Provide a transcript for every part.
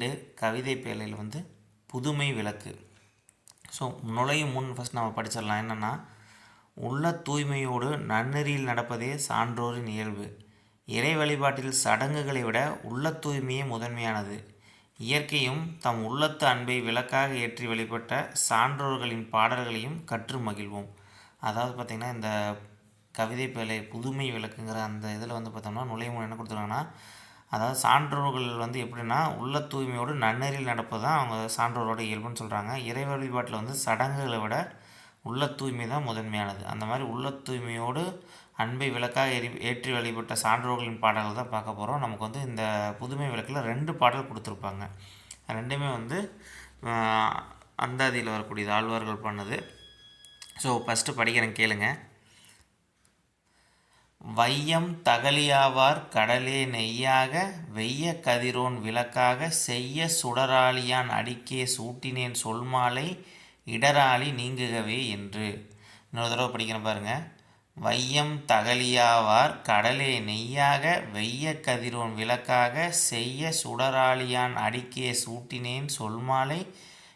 ரெண்டு கவிதை பேழையில் வந்து புதுமை விளக்கு. ஸோ நுழையும் முன் ஃபஸ்ட் நம்ம படிச்சிடலாம். என்னென்னா உள்ள தூய்மையோடு நன்னெறியில் நடப்பதே சான்றோரின் இயல்பு. இறை வழிபாட்டில் சடங்குகளை விட உள்ள தூய்மையே முதன்மையானது. இயற்கையும் தம் உள்ளத்து அன்பை விளக்காக ஏற்றி வழிபட்ட சான்றோர்களின் பாடல்களையும் கற்று மகிழ்வோம். அதாவது பார்த்திங்கன்னா இந்த கவிதை பேழை புதுமை விளக்குங்கிற அந்த இதில் வந்து பார்த்தோம்னா நுழைமுறை என்ன கொடுத்துருக்காங்கன்னா அதாவது சான்றோர்கள் வந்து எப்படின்னா உள்ள தூய்மையோடு நன்னெறியில் நடப்பது தான் அவங்க சான்றோரோட இயல்புன்னு சொல்கிறாங்க இறை வழிபாட்டில் வந்து சடங்குகளை விட உள்ள தூய்மை தான் முதன்மையானது. அந்த மாதிரி உள்ள தூய்மையோடு அன்பை விளக்காக எரி ஏற்றி வழிபட்ட சான்றோர்களின் பாடல்கள் தான் பார்க்க போகிறோம் நமக்கு வந்து இந்த புதுமை விளக்கில் ரெண்டு பாடல் கொடுத்துருப்பாங்க. ரெண்டுமே வந்து அந்தாதியில் வரக்கூடியது ஆழ்வார்கள் பண்ணது. ஸோ ஃபஸ்ட்டு படிக்கிறேன் கேளுங்கள் வையம் தகலியாவார் கடலே நெய்யாக வெய்ய கதிரோன் விளக்காக செய்ய சுடராளியான் அடிக்கே சூட்டினேன் சொல்மாலை இடராளி நீங்குகவே என்று. இன்னொரு தடவை படிக்கிறேன் பாருங்க. வையம் தகலியாவார் கடலே நெய்யாக வெய்ய கதிரோன் விளக்காக செய்ய சுடராளியான் அடிக்கே சூட்டினேன் சொல்மாலை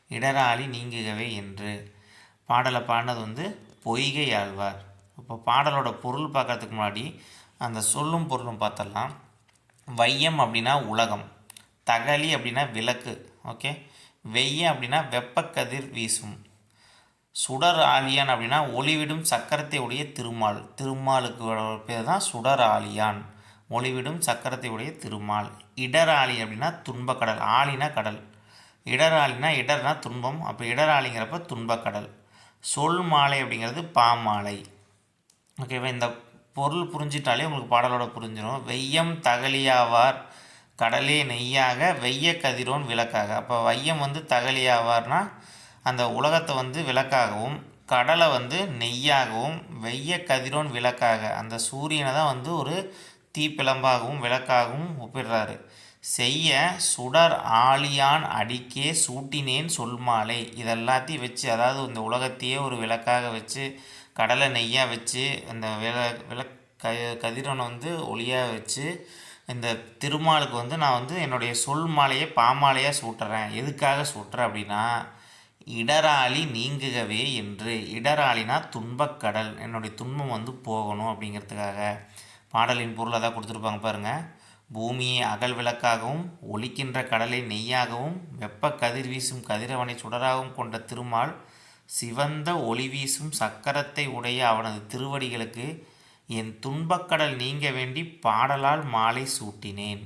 இடராளி நீங்குகவே என்று. பாடலை பாடினது வந்து பொய்கை ஆழ்வார். இப்போ பாடலோட பொருள் பார்க்கறதுக்கு முன்னாடி அந்த சொல்லும் பொருளும் பார்த்தலாம் வையம் அப்படின்னா உலகம். தகலி அப்படின்னா விளக்கு. ஓகே? வெய்ய அப்படின்னா வெப்பக்கதிர் வீசும். சுடர் ஆலியான் அப்படின்னா ஒளிவிடும் சக்கரத்தை உடைய திருமால். திருமாலுக்கு பேர் தான் சுடர் ஆலியான். ஒளிவிடும் சக்கரத்தை உடைய திருமால் இடராளி அப்படின்னா துன்பக்கடல். ஆலினா கடல். இடராளினா இடர்னா துன்பம். அப்போ இடராளிங்கிறப்ப துன்பக்கடல். சொல் மாலை அப்படிங்கிறது பாமாலை ஓகேவா இந்த பொருள் புரிஞ்சிட்டாலே உங்களுக்கு பாடலோட புரிஞ்சிடும் வெய்யம் தகலியாவார் கடலே நெய்யாக வெய்ய கதிரோன் விளக்காக. அப்போ வையம் வந்து தகலியாவார்னா அந்த உலகத்தை வந்து விளக்காகவும் கடலை வந்து நெய்யாகவும் வெய்ய கதிரோன் விளக்காக. அந்த சூரியனை தான் வந்து ஒரு தீப்பிழம்பாகவும் விளக்காகவும் ஒப்பிடுறாரு. செய்ய சுடர் ஆழியான் அடிக்கே சூட்டினேன் சொல்மாலை. இதெல்லாத்தையும் வச்சு அதாவது இந்த உலகத்தையே ஒரு விளக்காக வச்சு கடலை நெய்யாக வச்சு அந்த விள விளக் க கதிரனை வந்து ஒளியாக வச்சு இந்த திருமாலுக்கு வந்து நான் வந்து என்னுடைய சொல் மாலையை பாமாலையாக சூட்டுறேன். எதுக்காக சூட்டுறேன் அப்படின்னா இடராளி நீங்குகவே என்று. இடராளினா துன்பக்கடல். என்னுடைய துன்பம் வந்து போகணும் அப்படிங்கிறதுக்காக. பாடலின் பொருள் அதான் கொடுத்துருப்பாங்க பாருங்கள் பூமியை அகல் விளக்காகவும் ஒலிக்கின்ற கடலை நெய்யாகவும் வெப்ப கதிர் வீசும் கதிரவனை சுடராகவும் கொண்ட திருமால் சிவந்த ஒளி வீசும் சக்கரத்தை உடைய அவனது திருவடிகளுக்கு என் துன்பக்கடல் நீங்க வேண்டி பாடலால் மாலை சூட்டினேன்.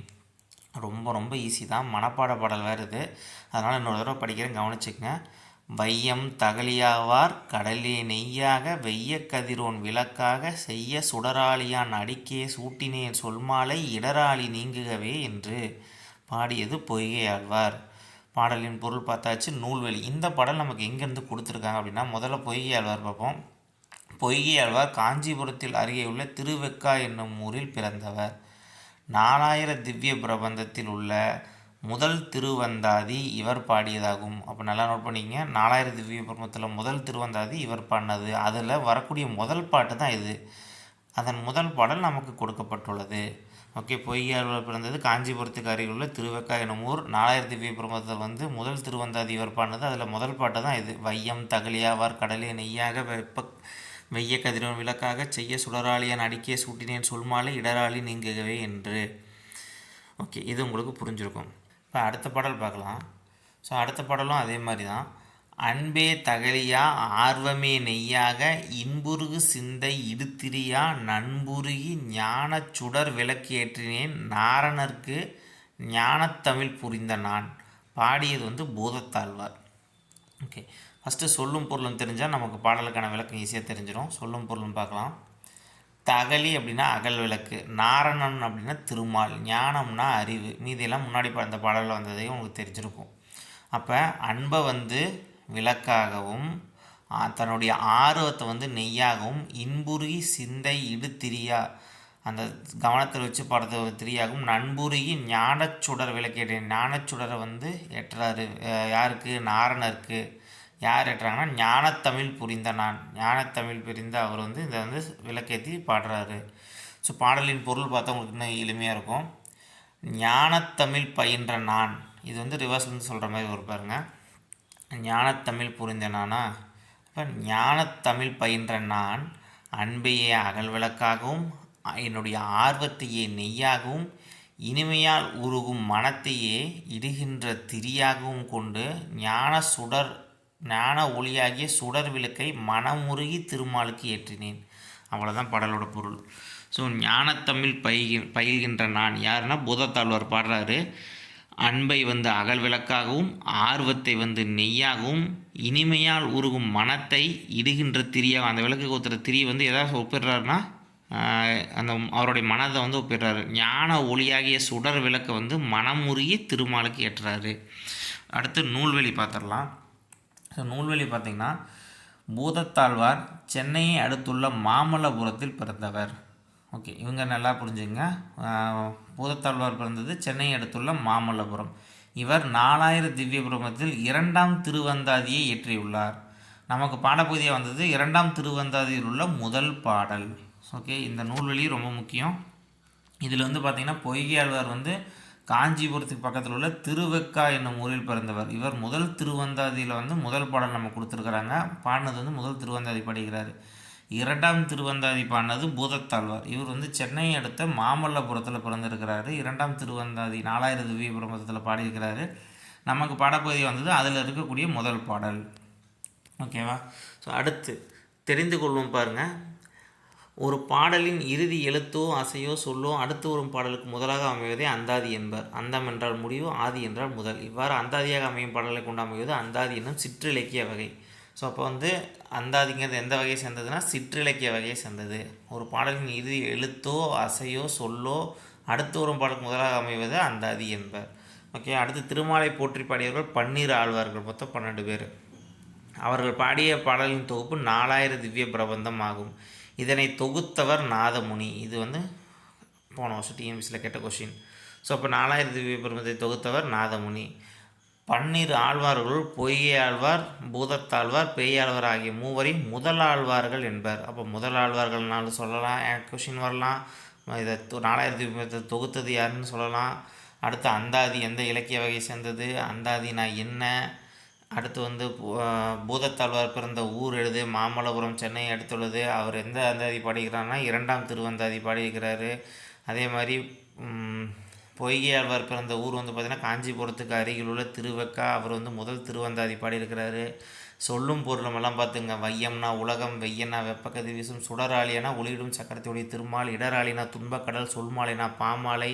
ரொம்ப ரொம்ப ஈஸி தான். மனப்பாட பாடல் வருது அதனால் இன்னொரு தடவை படிக்கிறேன். கவனிச்சுக்கங்க. வையம் தகலியாவார் கடலே நெய்யாக வெய்ய கதிரோன் விளக்காக செய்ய சுடராளியான் அடிக்கே சூட்டினேன் சொல்மாலை இடராளி நீங்குகவே என்று பாடியது பொய்கை ஆழ்வார் பாடலின் பொருள் பார்த்தாச்சு நூல்வெளி. இந்த பாடல் நமக்கு எங்கேருந்து கொடுத்துருக்காங்க அப்படின்னா முதல்ல பொய்கை ஆழ்வார் பார்ப்போம். பொய்கை ஆழ்வார் காஞ்சிபுரத்தில் அருகே உள்ள திருவெக்கா என்னும் ஊரில் பிறந்தவர். நாலாயிர திவ்ய பிரபந்தத்தில் உள்ள முதல் திருவந்தாதி இவர் பாடியதாகும். அப்போ நல்லா நோட் பண்ணிக்கங்க. நாலாயிரத்து திவ்ய பிரமத்தில் முதல் திருவந்தாதி இவர் பாடினது. அதில் வரக்கூடிய முதல் பாட்டு தான் இது. அதன் முதல் பாடல் நமக்கு கொடுக்கப்பட்டுள்ளது. ஓகே பொய்யாளர் பிறந்தது காஞ்சிபுரத்துக்கு அருகில் உள்ள திருவெக்கா எனும் ஊர். நாலாயிரம் திவ்ய பிரமத்தில் வந்து முதல் திருவந்தாதி இவர் பாடினது. அதில் முதல் பாட்டு தான் இது. வையம் தகலியாவார் கடலே நெய்யாக வெப்ப வெய்ய கதிரவன் விளக்காக செய்ய சுடராளியான் அடிக்கிய சூட்டினேன் சொல்மாலை இடராளி நீங்குகவே என்று. ஓகே இது உங்களுக்கு புரிஞ்சிருக்கும். இப்போ அடுத்த பாடல் பார்க்கலாம். ஸோ அடுத்த பாடலும் அதே மாதிரி தான். அன்பே தகலியா ஆர்வமே நெய்யாக இன்புருகு சிந்தை இடுத்திரியா நண்புருகி ஞானச் சுடர் விளக்கேற்றினேன் நாரணர்க்கு ஞானத்தமிழ் புரிந்த நான். பாடியது வந்து பூதத்தாழ்வார். ஓகே ஃபஸ்ட்டு சொல்லும் பொருளும் தெரிஞ்சால் நமக்கு பாடலுக்கான விளக்கம் ஈஸியாக தெரிஞ்சிடும் சொல்லும் பொருளும் பார்க்கலாம். தகலி அப்படின்னா அகல் விளக்கு நாரணன் அப்படின்னா திருமால் ஞானம்னா அறிவு. மீதியெல்லாம் முன்னாடி அந்த பாடலில் வந்ததையும் உங்களுக்கு தெரிஞ்சிருக்கும். அப்போ அன்பை வந்து விளக்காகவும் தன்னுடைய ஆர்வத்தை வந்து நெய்யாகவும் இன்புருகி சிந்தை இடுத்திரியா அந்த கவனத்தில் வச்சு பாடத்தை திரியாகவும் நண்புருகி ஞானச் சுடர் ஞானச்சுடரை வந்து எட்டுறாரு யாருக்கு? நாரணருக்கு. யார் ஏற்றுறாங்கன்னா ஞானத்தமிழ் புரிந்த நான். ஞானத்தமிழ் புரிந்த அவர் வந்து இதை வந்து விளக்கேற்றி பாடுறாரு. ஸோ பாடலின் பொருள் பார்த்தா உங்களுக்கு இன்னும் எளிமையாக இருக்கும். ஞானத்தமிழ் பயின்ற நான். இது வந்து ரிவர்ஸ்லேருந்து சொல்கிற மாதிரி ஒரு பாருங்க. ஞானத்தமிழ் புரிந்த நானா? இப்போ ஞானத்தமிழ் பயின்ற நான் அன்பையே அகல் விளக்காகவும் என்னுடைய ஆர்வத்தையே நெய்யாகவும் இனிமையால் உருகும் மனத்தையே இடுகின்ற திரியாகவும் கொண்டு ஞான சுடர் ஞான ஒளியாகிய சுடர் விளக்கை மனமுருகி திருமாலுக்கு ஏற்றினேன். அவ்வளோதான் பாடலோட பொருள். ஸோ ஞானத்தமிழ் பயிகி பயில்கின்ற நான் யாருன்னா பூதத்தாழ்வார் பாடுறாரு. அன்பை வந்து அகல் விளக்காகவும் ஆர்வத்தை வந்து நெய்யாகவும் இனிமையால் உருகும் மனத்தை இடுகின்ற திரியாக அந்த விளக்கு ஊத்துற திரி வந்து எதாவது ஒப்பிடுறாருன்னா அந்த அவருடைய மனதை வந்து ஒப்பிடுறாரு. ஞான ஒளியாகிய சுடர் விளக்கை வந்து மனமுருகி திருமாலுக்கு ஏற்றுறாரு. அடுத்து நூல்வெளி பார்த்துடலாம். ஸோ நூல்வழி பார்த்திங்கன்னா பூதத்தாழ்வார் சென்னையை அடுத்துள்ள மாமல்லபுரத்தில் பிறந்தவர். ஓகே இவங்க நல்லா புரிஞ்சுங்க பூதத்தாழ்வார் பிறந்தது சென்னையை அடுத்துள்ள மாமல்லபுரம். இவர் நாலாயிர திவ்ய பிரபந்தத்தில் இரண்டாம் திருவந்தாதியை இயற்றியுள்ளார். நமக்கு பாடப்பகுதியாக வந்தது இரண்டாம் திருவந்தாதியில் உள்ள முதல் பாடல். ஓகே இந்த நூல்வழி ரொம்ப முக்கியம். இதில் வந்து பார்த்திங்கன்னா பொய்கையாழ்வார் வந்து காஞ்சிபுரத்துக்கு பக்கத்தில் உள்ள திருவெக்கா என்னும் ஊரில் பிறந்தவர். இவர் முதல் திருவந்தாதியில் வந்து முதல் பாடல் நம்ம கொடுத்துருக்குறாங்க. பாடினது வந்து முதல் திருவந்தாதி பாடுகிறார் இரண்டாம் திருவந்தாதி பாடினது பூதத்தாழ்வார். இவர் வந்து சென்னையை அடுத்த மாமல்லபுரத்தில் பிறந்திருக்கிறாரு. இரண்டாம் திருவந்தாதி நாலாயிரம் திவ்ய பிரபந்தத்தில் பாடியிருக்கிறாரு. நமக்கு பாடப்பகுதி வந்தது அதில் இருக்கக்கூடிய முதல் பாடல். ஓகேவா? ஸோ அடுத்து தெரிந்து கொள்வோம் பாருங்கள் ஒரு பாடலின் இறுதி எழுத்தோ அசையோ சொல்லோ அடுத்து வரும் பாடலுக்கு முதலாக அமைவதே அந்தாதி என்பர். அந்தம் என்றால் முடிவு ஆதி என்றால் முதல். இவ்வாறு அந்தாதியாக அமையும் பாடலை கொண்டு அமைவது அந்தாதி என்னும் சிற்றிலக்கிய வகை. ஸோ அப்போ வந்து அந்தாதிங்கிறது எந்த வகையை சேர்ந்ததுன்னா சிற்றிலக்கிய வகையை சேர்ந்தது. ஒரு பாடலின் இறுதி எழுத்தோ அசையோ சொல்லோ அடுத்து வரும் பாடலுக்கு முதலாக அமைவது அந்தாதி என்பர். ஓகே அடுத்து திருமாலை போற்றி பாடியவர்கள் பன்னீர் ஆழ்வார்கள் மொத்தம் பன்னெண்டு பேர். அவர்கள் பாடிய பாடலின் தொகுப்பு நாலாயிரம் திவ்ய பிரபந்தம் ஆகும். இதனை தொகுத்தவர் நாதமுனி. இது வந்து போன வருஷம் டிஎம்சியில் கேட்ட கொஷின் ஸோ அப்போ நாலாயிரத்தி விபரமத்தை தொகுத்தவர் நாதமுனி. பன்னிரு ஆழ்வார்களுள் பொய்கை ஆழ்வார் பூதத்தாழ்வார் பேயாழ்வார் ஆகிய மூவரையும் முதல் ஆழ்வார்கள் என்பர். அப்போ முதல் ஆழ்வார்கள்னாலும் சொல்லலாம் கொஷின் வரலாம்? இதை தொ- நாலாயிரத்தி விபரத்தை தொகுத்தது யாருன்னு சொல்லலாம். அடுத்து அந்தாதி எந்த இலக்கிய வகை சேர்ந்தது? அந்தாதினா என்ன? அடுத்து வந்து பூ- பூதத்தாழ்வார் பிறந்த ஊர் எழுது மாமல்லபுரம் சென்னை அடுத்துள்ளது. அவர் எந்த அந்தாதி பாடிக்கிறார்னா இரண்டாம் திருவந்தாதி பாடியிருக்கிறாரு. அதே மாதிரி பொய்கையாழ்வார் பொய்கை பிறந்த ஊர் வந்து பார்த்திங்கன்னா காஞ்சிபுரத்துக்கு அருகில் உள்ள திருவெக்கா. அவர் வந்து முதல் திருவந்தாதி பாடியிருக்கிறாரு. சொல்லும் பொருளுமெல்லாம் பார்த்துங்க. வையம்னா உலகம் வெய்யனா வெப்பக்கதி வீசும் சுடராளியனா ஒளியிடும் சக்கரத்துடைய திருமால் இடராளினா துன்பக்கடல் சொல்மாலைனா பாமாலை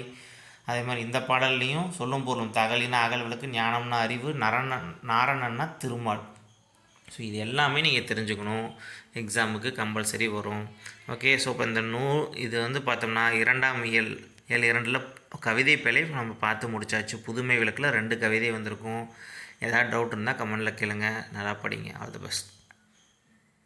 அதே மாதிரி இந்த பாடல்லையும் சொல்லும் பொருளும் தகலினா அகல் விளக்கு ஞானம்னா அறிவு நரண நாரணன்னா திருமால். ஸோ இது எல்லாமே நீங்கள் தெரிஞ்சுக்கணும். எக்ஸாமுக்கு கம்பல்சரி வரும். ஓகே ஸோ இப்போ இந்த நூல் இது வந்து பார்த்தோம்னா இரண்டாம் இயல் இயல் இரண்டில் கவிதை பிழை நம்ம பார்த்து முடிச்சாச்சு. புதுமை விளக்கில் ரெண்டு கவிதை வந்திருக்கும். ஏதாவது டவுட் இருந்தால் கமெண்டில் கேளுங்க. நல்லா படிங்க. All the best